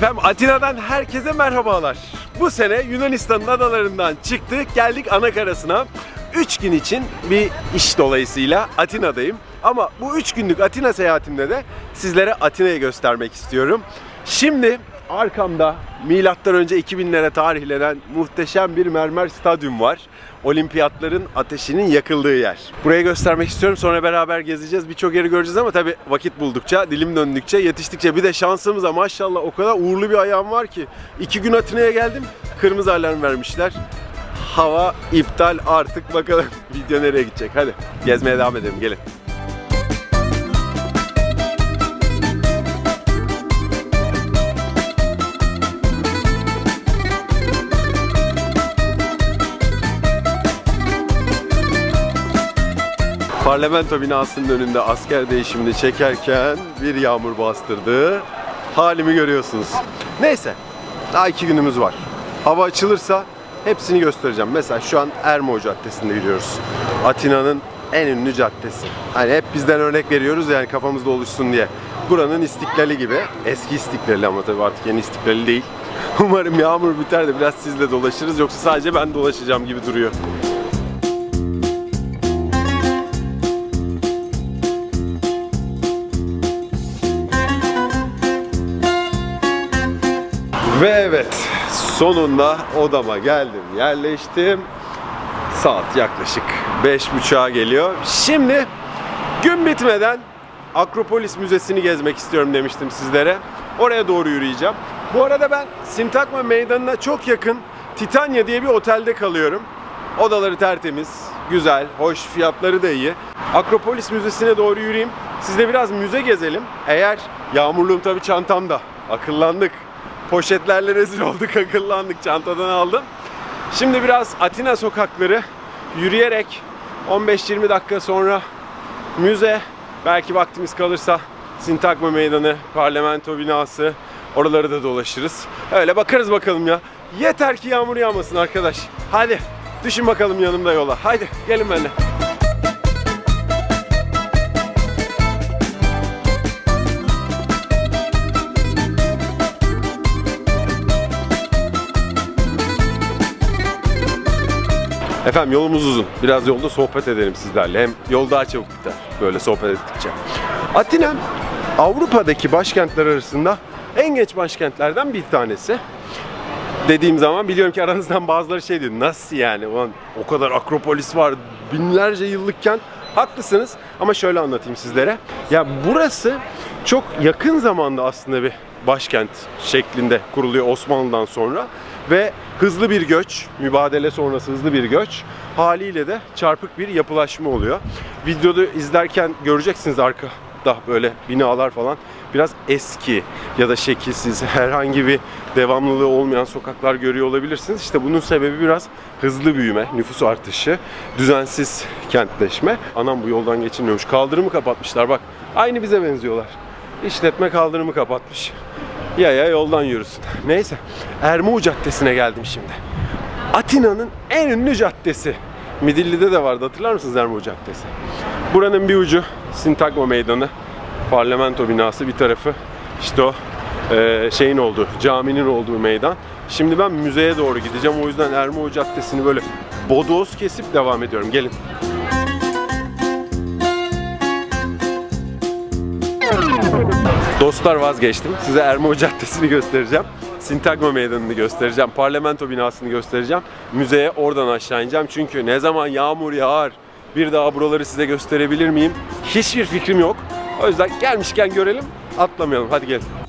Efendim Atina'dan herkese merhabalar. Bu sene Yunanistan'ın adalarından çıktık geldik Anakarası'na. 3 gün için bir iş dolayısıyla Atina'dayım. Ama bu 3 günlük Atina seyahatimde de sizlere Atina'yı göstermek istiyorum. Şimdi arkamda milattan önce 2000'lere tarihlenen muhteşem bir mermer stadyum var. Olimpiyatların ateşinin yakıldığı yer. Burayı göstermek istiyorum. Sonra beraber gezeceğiz. Birçok yeri göreceğiz ama tabii vakit buldukça, dilim döndükçe, yetiştikçe bir de şansımıza maşallah o kadar uğurlu bir ayağım var ki. iki gün Atina'ya geldim. Kırmızı alarm vermişler. Hava iptal artık bakalım video nereye gidecek. Hadi gezmeye devam edelim gelin. Parlamento binasının önünde asker değişimini çekerken bir yağmur bastırdı. Halimi görüyorsunuz. Neyse, daha iki günümüz var. Hava açılırsa hepsini göstereceğim. Mesela şu an Ermo Caddesi'nde yürüyoruz. Atina'nın en ünlü caddesi. Hani hep bizden örnek veriyoruz yani kafamızda oluşsun diye. Buranın istiklali gibi. Eski istiklali ama tabii artık yeni istiklali değil. Umarım yağmur biter de biraz sizle dolaşırız. Yoksa sadece ben dolaşacağım gibi duruyor. Evet sonunda odama geldim yerleştim. Saat yaklaşık 5.30'a geliyor. Şimdi gün bitmeden Akropolis Müzesi'ni gezmek istiyorum demiştim sizlere. Oraya doğru yürüyeceğim. Bu arada ben Sintakma Meydanı'na çok yakın Titania diye bir otelde kalıyorum. Odaları tertemiz, güzel, hoş, fiyatları da iyi. Akropolis Müzesi'ne doğru yürüyeyim. Siz de biraz müze gezelim. Eğer yağmurluğum tabii çantamda. Akıllandık. Poşetlerle rezil olduk, akıllandık. Çantadan aldım. Şimdi biraz Atina sokakları yürüyerek 15-20 dakika sonra müze, belki vaktimiz kalırsa Sintagma Meydanı, parlamento binası, oraları da dolaşırız. Öyle bakarız bakalım ya. Yeter ki yağmur yağmasın arkadaş. Hadi düşün bakalım yanımda yola. Haydi gelin benimle. Efendim yolumuz uzun. Biraz yolda sohbet edelim sizlerle. Hem yol daha çabuk biter böyle sohbet ettikçe. Atina Avrupa'daki başkentler arasında en genç başkentlerden bir tanesi. Dediğim zaman biliyorum ki aranızdan bazıları şey diyor. Nasıl yani? Ulan o kadar akropolis var binlerce yıllıkken. Haklısınız ama şöyle anlatayım sizlere. Ya burası çok yakın zamanda aslında bir başkent şeklinde kuruluyor Osmanlı'dan sonra ve hızlı bir göç, mübadele sonrası hızlı bir göç haliyle de çarpık bir yapılaşma oluyor. Videoda izlerken göreceksiniz arkada böyle binalar falan biraz eski ya da şekilsiz herhangi bir devamlılığı olmayan sokaklar görüyor olabilirsiniz. İşte bunun sebebi biraz hızlı büyüme, nüfus artışı, düzensiz kentleşme. Anam bu yoldan geçilmiyormuş. Kaldırımı kapatmışlar bak. Aynı bize benziyorlar. İşletme kaldırımı kapatmış. Ya ya yoldan yürüsün. Neyse. Ermuu Caddesi'ne geldim şimdi. Atina'nın en ünlü caddesi. Midilli'de de vardı hatırlar mısınız Ermuu Caddesi? Buranın bir ucu Sintagma Meydanı. Parlamento binası bir tarafı. İşte o e, şeyin olduğu, caminin olduğu meydan. Şimdi ben müzeye doğru gideceğim. O yüzden Ermuu Caddesi'ni böyle bodoz kesip devam ediyorum. Gelin. Dostlar vazgeçtim. Size Ermua Caddesi'ni göstereceğim. Sintagma Meydanı'nı göstereceğim. Parlamento binasını göstereceğim. Müzeye oradan aşağı ineceğim. Çünkü ne zaman yağmur yağar bir daha buraları size gösterebilir miyim? Hiçbir fikrim yok. O yüzden gelmişken görelim, atlamayalım. Hadi gelin.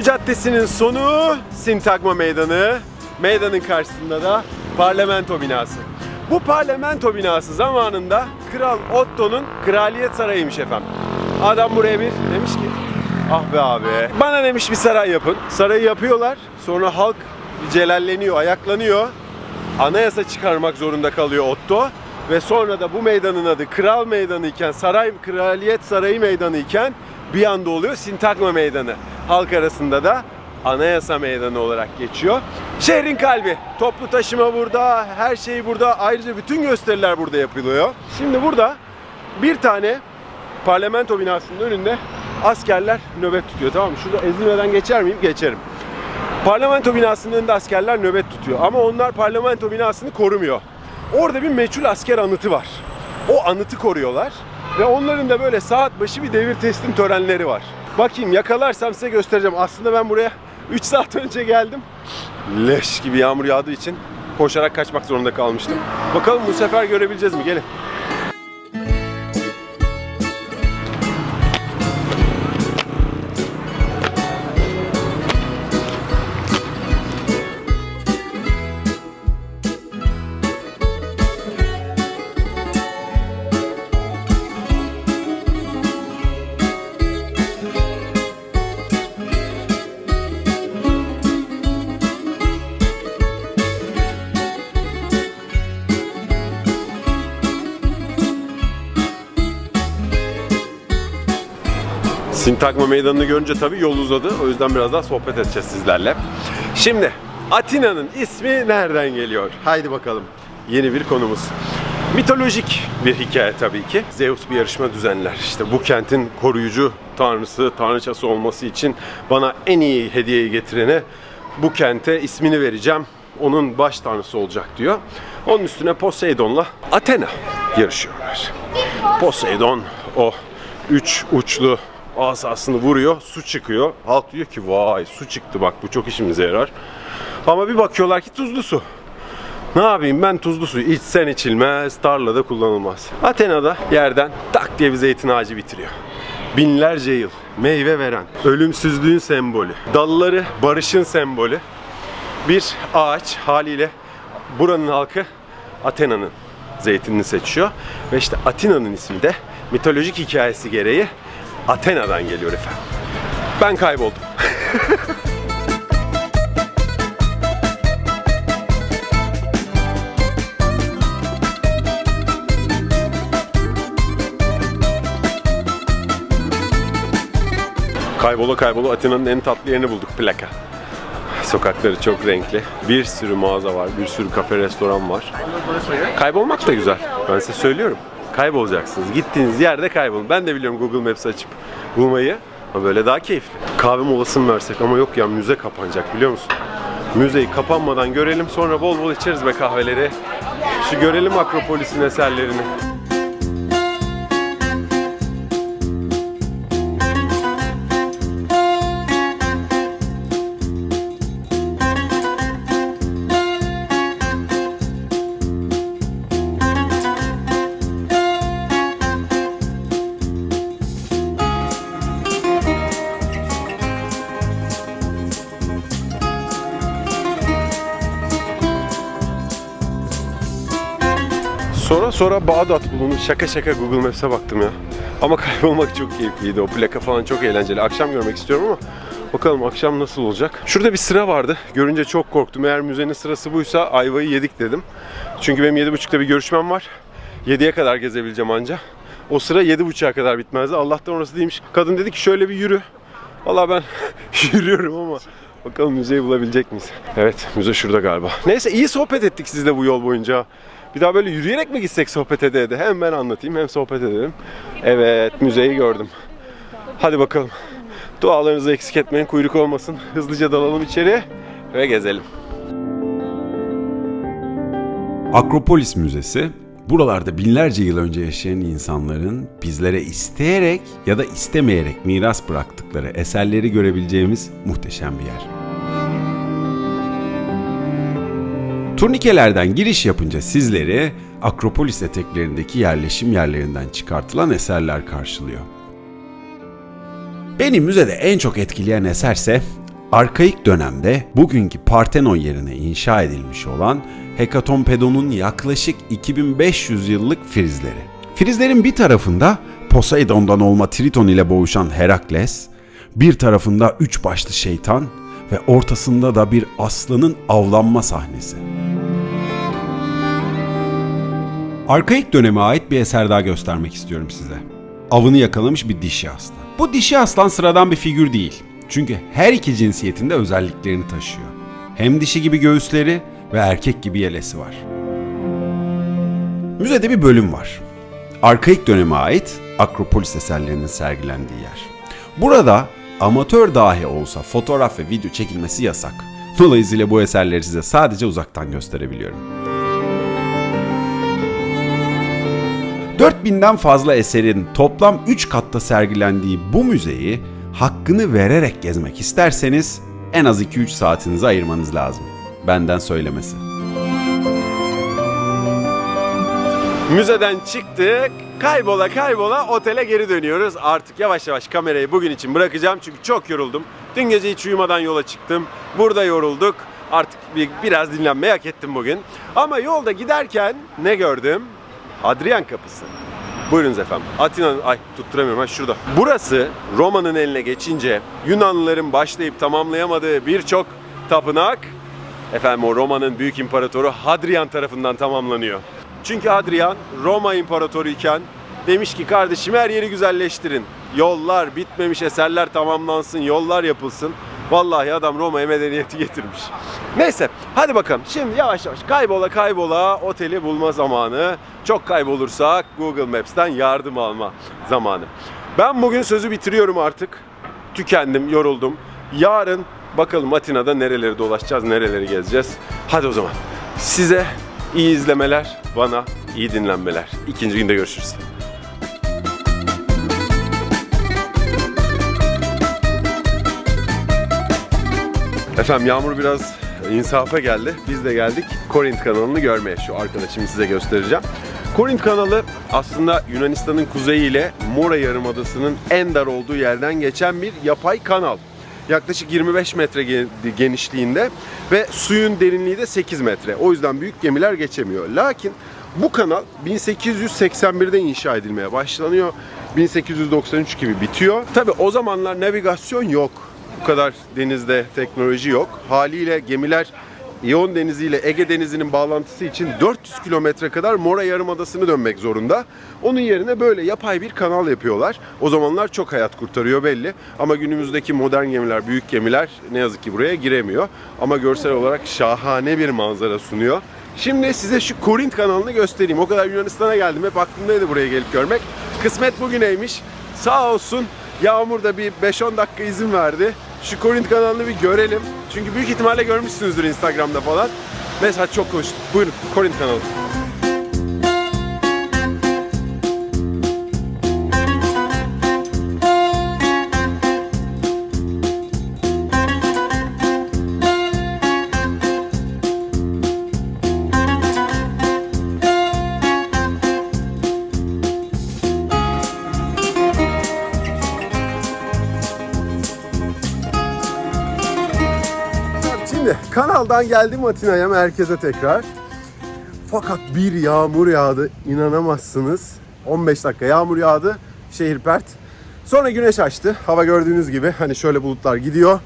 Ermo Caddesi'nin sonu Sintagma Meydanı. Meydanın karşısında da parlamento binası. Bu parlamento binası zamanında Kral Otto'nun kraliyet sarayıymış efendim. Adam buraya bir demiş ki ah be abi bana demiş bir saray yapın. Sarayı yapıyorlar sonra halk celalleniyor, ayaklanıyor. Anayasa çıkarmak zorunda kalıyor Otto. Ve sonra da bu meydanın adı Kral Meydanı iken, Saray Kraliyet Sarayı Meydanı iken bir anda oluyor Sintagma Meydanı. Halk arasında da Anayasa Meydanı olarak geçiyor. Şehrin kalbi. Toplu taşıma burada, her şey burada. Ayrıca bütün gösteriler burada yapılıyor. Şimdi burada bir tane parlamento binasının önünde askerler nöbet tutuyor tamam mı? Şurada ezilmeden geçer miyim? Geçerim. Parlamento binasının önünde askerler nöbet tutuyor ama onlar parlamento binasını korumuyor. Orada bir meçhul asker anıtı var. O anıtı koruyorlar ve onların da böyle saat başı bir devir teslim törenleri var. Bakayım yakalarsam size göstereceğim. Aslında ben buraya 3 saat önce geldim. Leş gibi yağmur yağdığı için koşarak kaçmak zorunda kalmıştım. Bakalım bu sefer görebileceğiz mi? Gelin. Sintagma meydanını görünce tabii yol uzadı. O yüzden biraz daha sohbet edeceğiz sizlerle. Şimdi Atina'nın ismi nereden geliyor? Haydi bakalım. Yeni bir konumuz. Mitolojik bir hikaye tabii ki. Zeus bir yarışma düzenler. İşte bu kentin koruyucu tanrısı, tanrıçası olması için bana en iyi hediyeyi getirene bu kente ismini vereceğim. Onun baş tanrısı olacak diyor. Onun üstüne Poseidon'la Athena yarışıyorlar. Poseidon o üç uçlu asasını vuruyor, su çıkıyor. Halk diyor ki vay su çıktı bak bu çok işimize yarar. Ama bir bakıyorlar ki tuzlu su. Ne yapayım ben tuzlu suyu içsen içilmez, tarlada kullanılmaz. Athena'da yerden tak diye bir zeytin ağacı bitiriyor. Binlerce yıl meyve veren, ölümsüzlüğün sembolü, dalları barışın sembolü bir ağaç haliyle buranın halkı Athena'nın zeytinini seçiyor. Ve işte Atina'nın ismi de mitolojik hikayesi gereği Athena'dan geliyor efendim. Ben kayboldum. Kaybola kaybola Atina'nın en tatlı yerini bulduk plaka. Sokakları çok renkli. Bir sürü mağaza var, bir sürü kafe, restoran var. Kaybolmak da güzel. Ben size söylüyorum. Kaybolacaksınız. Gittiğiniz yerde kaybolun. Ben de biliyorum Google Maps açıp bulmayı. Ama böyle daha keyifli. Kahve molası mı versek ama yok ya müze kapanacak biliyor musun? Müzeyi kapanmadan görelim sonra bol bol içeriz be kahveleri. Şu görelim Akropolis'in eserlerini. Sonra Bağdat bulunur. Şaka şaka Google Maps'e baktım ya. Ama kaybolmak çok keyifliydi. O plaka falan çok eğlenceli. Akşam görmek istiyorum ama bakalım akşam nasıl olacak. Şurada bir sıra vardı. Görünce çok korktum. Eğer müzenin sırası buysa ayvayı yedik dedim. Çünkü benim 7.30'da bir görüşmem var. 7'ye kadar gezebileceğim anca. O sıra 7.30'a kadar bitmezdi. Allah'tan orası değilmiş. Kadın dedi ki şöyle bir yürü. Valla ben yürüyorum ama bakalım müzeyi bulabilecek miyiz? Evet müze şurada galiba. Neyse iyi sohbet ettik sizle bu yol boyunca. Bir daha böyle yürüyerek mi gitsek sohbet ede ede? Hem ben anlatayım hem sohbet edelim. Evet müzeyi gördüm. Hadi bakalım. Dualarınızı eksik etmeyin kuyruk olmasın. Hızlıca dalalım içeri ve gezelim. Akropolis Müzesi, buralarda binlerce yıl önce yaşayan insanların bizlere isteyerek ya da istemeyerek miras bıraktıkları eserleri görebileceğimiz muhteşem bir yer. Turnikelerden giriş yapınca sizleri Akropolis eteklerindeki yerleşim yerlerinden çıkartılan eserler karşılıyor. Beni müzede en çok etkileyen eserse arkaik dönemde bugünkü Partenon yerine inşa edilmiş olan Hekatompedon'un yaklaşık 2500 yıllık frizleri. Frizlerin bir tarafında Poseidon'dan olma Triton ile boğuşan Herakles, bir tarafında üç başlı şeytan ve ortasında da bir aslanın avlanma sahnesi. Arkaik döneme ait bir eser daha göstermek istiyorum size. Avını yakalamış bir dişi aslan. Bu dişi aslan sıradan bir figür değil. Çünkü her iki cinsiyetin de özelliklerini taşıyor. Hem dişi gibi göğüsleri ve erkek gibi yelesi var. Müzede bir bölüm var. Arkaik döneme ait Akropolis eserlerinin sergilendiği yer. Burada amatör dahi olsa fotoğraf ve video çekilmesi yasak. Dolayısıyla bu eserleri size sadece uzaktan gösterebiliyorum. 4000'den fazla eserin toplam 3 katta sergilendiği bu müzeyi hakkını vererek gezmek isterseniz en az 2-3 saatinizi ayırmanız lazım. Benden söylemesi. Müzeden çıktık. Kaybola kaybola otele geri dönüyoruz. Artık yavaş yavaş kamerayı bugün için bırakacağım çünkü çok yoruldum. Dün gece hiç uyumadan yola çıktım. Burada yorulduk. Artık bir, biraz dinlenmeyi hak ettim bugün. Ama yolda giderken ne gördüm? Adrian Kapısı. Buyurunuz efendim. Atina'nın, ay tutturamıyorum ha şurada. Burası Roma'nın eline geçince Yunanlıların başlayıp tamamlayamadığı birçok tapınak efendim o Roma'nın büyük imparatoru Hadrian tarafından tamamlanıyor. Çünkü Hadrian Roma imparatoru iken demiş ki kardeşim her yeri güzelleştirin. Yollar bitmemiş eserler tamamlansın, yollar yapılsın. Vallahi adam Roma'ya medeniyeti getirmiş. Neyse hadi bakalım şimdi yavaş yavaş kaybola kaybola oteli bulma zamanı. Çok kaybolursak Google Maps'ten yardım alma zamanı. Ben bugün sözü bitiriyorum artık. Tükendim, yoruldum. Yarın bakalım Atina'da nereleri dolaşacağız, nereleri gezeceğiz. Hadi o zaman size iyi izlemeler, bana iyi dinlenmeler. İkinci günde görüşürüz. Efendim Yağmur biraz insafa geldi. Biz de geldik Korint kanalını görmeye. Şu arkadaşımı size göstereceğim. Korint kanalı aslında Yunanistan'ın kuzeyi ile Mora Yarımadası'nın en dar olduğu yerden geçen bir yapay kanal. Yaklaşık 25 metre ge- genişliğinde ve suyun derinliği de 8 metre. O yüzden büyük gemiler geçemiyor. Lakin bu kanal 1881'de inşa edilmeye başlanıyor. 1893 gibi bitiyor. Tabi o zamanlar navigasyon yok. Bu kadar denizde teknoloji yok. Haliyle gemiler İyon Denizi ile Ege Denizi'nin bağlantısı için 400 kilometre kadar Mora Yarımadası'nı dönmek zorunda. Onun yerine böyle yapay bir kanal yapıyorlar. O zamanlar çok hayat kurtarıyor belli. Ama günümüzdeki modern gemiler, büyük gemiler ne yazık ki buraya giremiyor. Ama görsel olarak şahane bir manzara sunuyor. Şimdi size şu Korint kanalını göstereyim. O kadar Yunanistan'a geldim. Hep aklımdaydı buraya gelip görmek. Kısmet bugüneymiş. Sağ olsun Yağmur da bir 5-10 dakika izin verdi. Şu Korint kanalını bir görelim. Çünkü büyük ihtimalle görmüşsünüzdür Instagram'da falan. Mesela çok hoş. Buyurun Korint kanalı. Şimdi kanaldan geldim Atina'ya merkeze tekrar. Fakat bir yağmur yağdı. inanamazsınız. 15 dakika yağmur yağdı. Şehir pert. Sonra güneş açtı. Hava gördüğünüz gibi hani şöyle bulutlar gidiyor.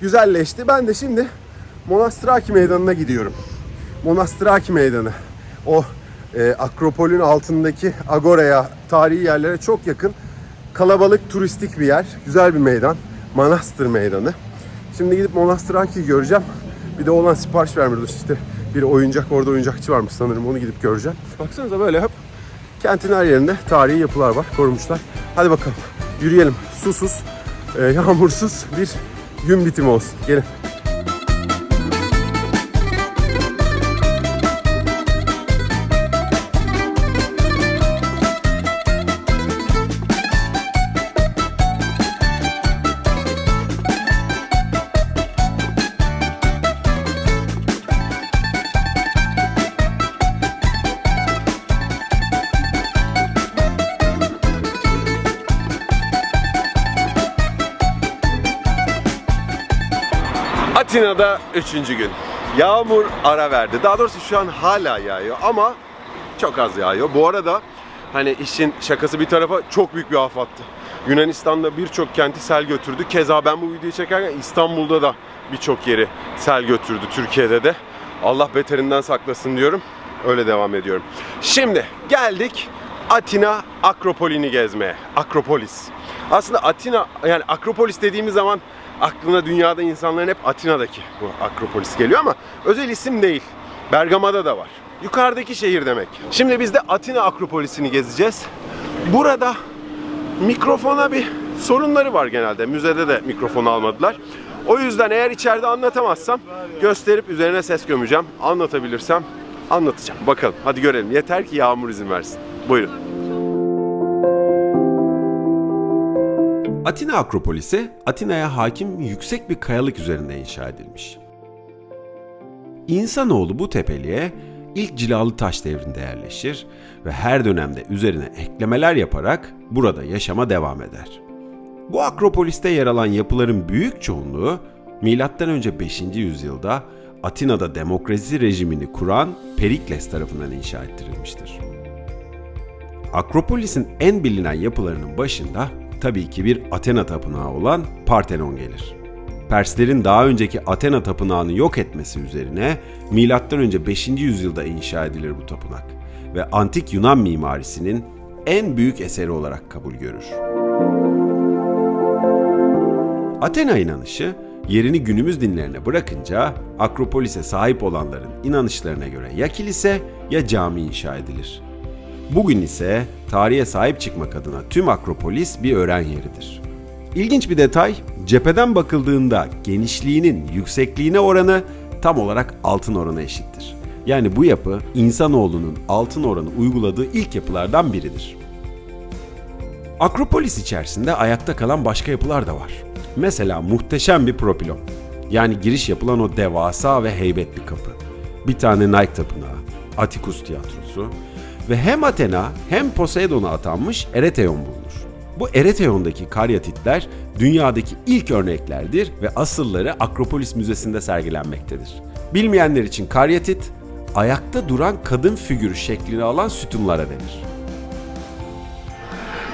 Güzelleşti. Ben de şimdi Monastraki Meydanı'na gidiyorum. Monastraki Meydanı. O e, Akropol'ün altındaki Agora'ya, tarihi yerlere çok yakın. Kalabalık, turistik bir yer. Güzel bir meydan. Manastır Meydanı. Şimdi gidip Monastraki'yi göreceğim. Bir de olan sipariş vermiyordu işte. Bir oyuncak orada oyuncakçı varmış sanırım onu gidip göreceğim. Baksanıza böyle hep kentin her yerinde tarihi yapılar var korumuşlar. Hadi bakalım yürüyelim susuz, e, yağmursuz bir gün bitimi olsun. Gelin. Üçüncü gün. Yağmur ara verdi. Daha doğrusu şu an hala yağıyor ama çok az yağıyor. Bu arada hani işin şakası bir tarafa çok büyük bir afattı. Yunanistan'da birçok kenti sel götürdü. Keza ben bu videoyu çekerken İstanbul'da da birçok yeri sel götürdü. Türkiye'de de. Allah beterinden saklasın diyorum. Öyle devam ediyorum. Şimdi geldik Atina Akropolini gezmeye. Akropolis. Aslında Atina yani Akropolis dediğimiz zaman aklına dünyada insanların hep Atina'daki bu Akropolis geliyor ama özel isim değil. Bergama'da da var. Yukarıdaki şehir demek. Şimdi biz de Atina Akropolis'ini gezeceğiz. Burada mikrofona bir sorunları var genelde. Müzede de mikrofonu almadılar. O yüzden eğer içeride anlatamazsam gösterip üzerine ses gömeceğim. Anlatabilirsem anlatacağım. Bakalım hadi görelim. Yeter ki yağmur izin versin. Buyurun. Atina Akropolisi, Atina'ya hakim yüksek bir kayalık üzerinde inşa edilmiş. İnsanoğlu bu tepeliğe ilk cilalı taş devrinde yerleşir ve her dönemde üzerine eklemeler yaparak burada yaşama devam eder. Bu Akropolis'te yer alan yapıların büyük çoğunluğu M.Ö. 5. yüzyılda Atina'da demokrasi rejimini kuran Perikles tarafından inşa ettirilmiştir. Akropolis'in en bilinen yapılarının başında tabii ki bir Athena tapınağı olan Parthenon gelir. Perslerin daha önceki Athena tapınağını yok etmesi üzerine M.Ö. 5. yüzyılda inşa edilir bu tapınak ve antik Yunan mimarisinin en büyük eseri olarak kabul görür. Athena inanışı yerini günümüz dinlerine bırakınca Akropolis'e sahip olanların inanışlarına göre ya kilise ya cami inşa edilir. Bugün ise tarihe sahip çıkmak adına tüm Akropolis bir öğren yeridir. İlginç bir detay, cepheden bakıldığında genişliğinin yüksekliğine oranı tam olarak altın oranı eşittir. Yani bu yapı insanoğlunun altın oranı uyguladığı ilk yapılardan biridir. Akropolis içerisinde ayakta kalan başka yapılar da var. Mesela muhteşem bir propilon. Yani giriş yapılan o devasa ve heybetli kapı. Bir tane Nike tapınağı, Atikus tiyatrosu ve hem Athena hem Poseidon'a atanmış Ereteon bulunur. Bu Ereteon'daki karyatitler dünyadaki ilk örneklerdir ve asılları Akropolis Müzesi'nde sergilenmektedir. Bilmeyenler için karyatit, ayakta duran kadın figürü şeklini alan sütunlara denir.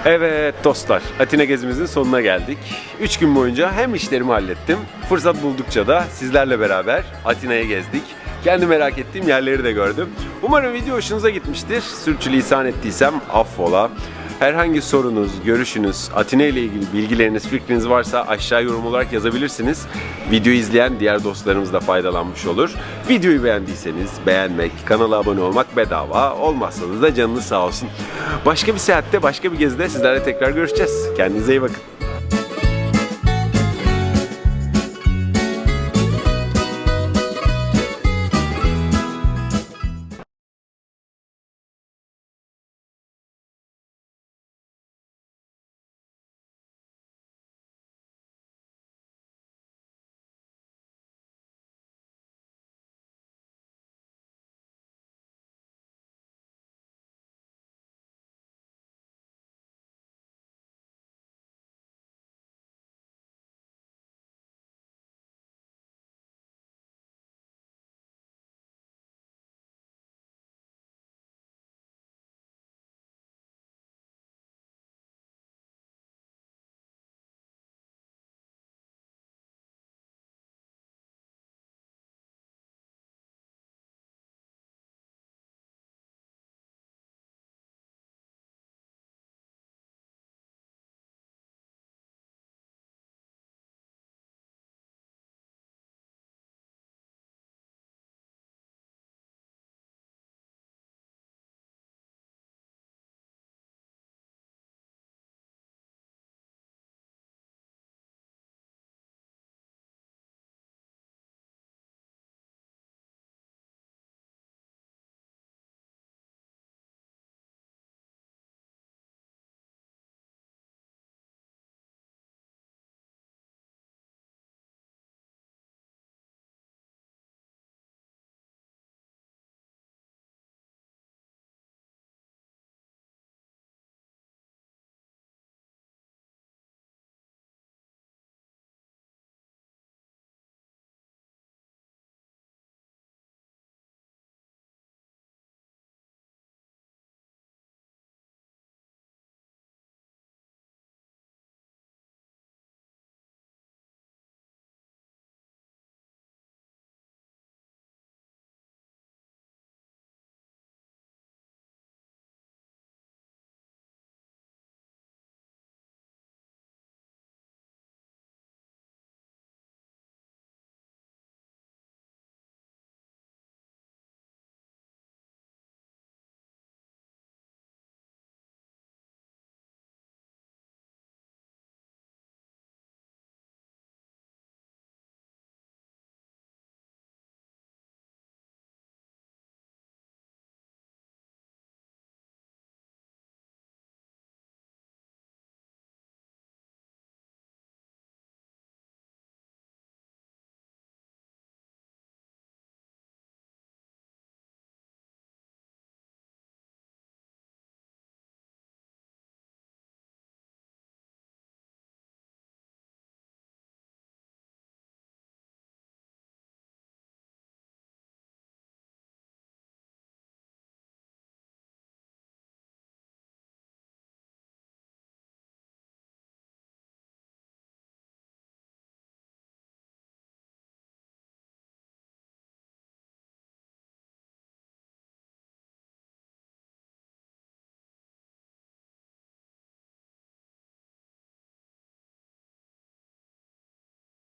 Evet dostlar, Atina gezimizin sonuna geldik. 3 gün boyunca hem işlerimi hallettim, fırsat buldukça da sizlerle beraber Atina'ya gezdik. Kendi merak ettiğim yerleri de gördüm. Umarım video hoşunuza gitmiştir. Sürçülisan ettiysem affola. Herhangi sorunuz, görüşünüz, Atina ile ilgili bilgileriniz, fikriniz varsa aşağı yorum olarak yazabilirsiniz. Videoyu izleyen diğer dostlarımız da faydalanmış olur. Videoyu beğendiyseniz beğenmek, kanala abone olmak bedava. Olmazsanız da canınız sağ olsun. Başka bir seyahatte, başka bir gezide sizlerle tekrar görüşeceğiz. Kendinize iyi bakın.